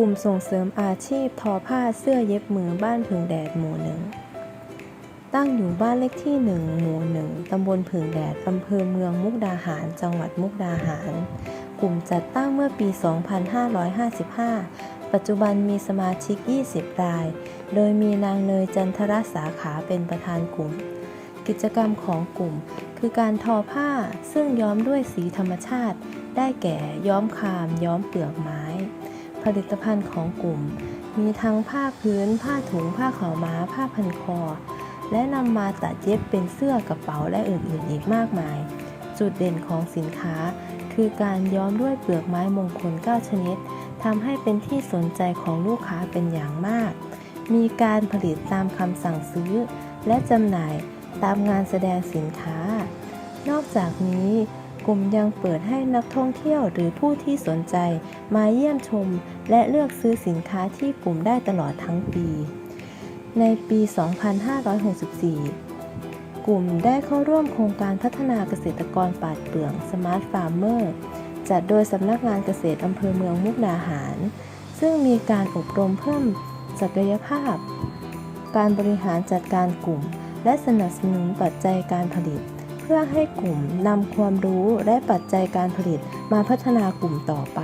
กลุ่มส่งเสริมอาชีพทอผ้าเสื้อเย็บมือบ้านผึ่งแดดหมู่หนึ่ง ตั้งอยู่บ้านเลขที่ 1 หมู่1ตำบลผึ่งแดดอำเภอเมืองมุกดาหาร จังหวัดมุกดาหาร กลุ่มจัดตั้งเมื่อปี 2555 ปัจจุบันมีสมาชิก 20 ราย โดยมีนางเนยจันทรสาขาเป็นประธานกลุ่ม กิจกรรมของกลุ่ม คือการทอผ้าซึ่งย้อมด้วยสีธรรมชาติ ได้แก่ย้อมคาม ย้อมเปลือกไม้ ผลิตภัณฑ์ของกลุ่ม มีทั้งผ้าพื้น ผ้าถุง ผ้าขาวม้า ผ้าพันคอ และนำมาตัดเย็บเป็นเสื้อกระเป๋าและอื่นๆอีกมากมาย จุดเด่นของสินค้า คือการย้อมด้วยเปลือกไม้มงคล 9 ชนิดทำให้เป็นที่สนใจของลูกค้าเป็นอย่างมาก มีการผลิตตามคำสั่งซื้อ และจำหน่ายตามงานแสดงสินค้า นอกจากนี้ กลุ่มยังเปิดให้นักท่องเที่ยวหรือผู้ที่สนใจมาเยี่ยมชม และเลือกซื้อสินค้าที่กลุ่มได้ตลอดทั้งปี ในปี 2564 กลุ่มได้เข้าร่วมโครงการพัฒนาเกษตรกรปาดเปลือง Smart Farmer จัดโดยสำนักงานเกษตรอำเภอเมืองมุกดาหาร ซึ่งมีการอบรมเพิ่มศักยภาพ การบริหารจัดการกลุ่ม และสนับสนุนปัจจัยการผลิต พื่อให้กลุ่มนำความรู้และปัจจัยการผลิตมาพัฒนากลุ่มต่อไป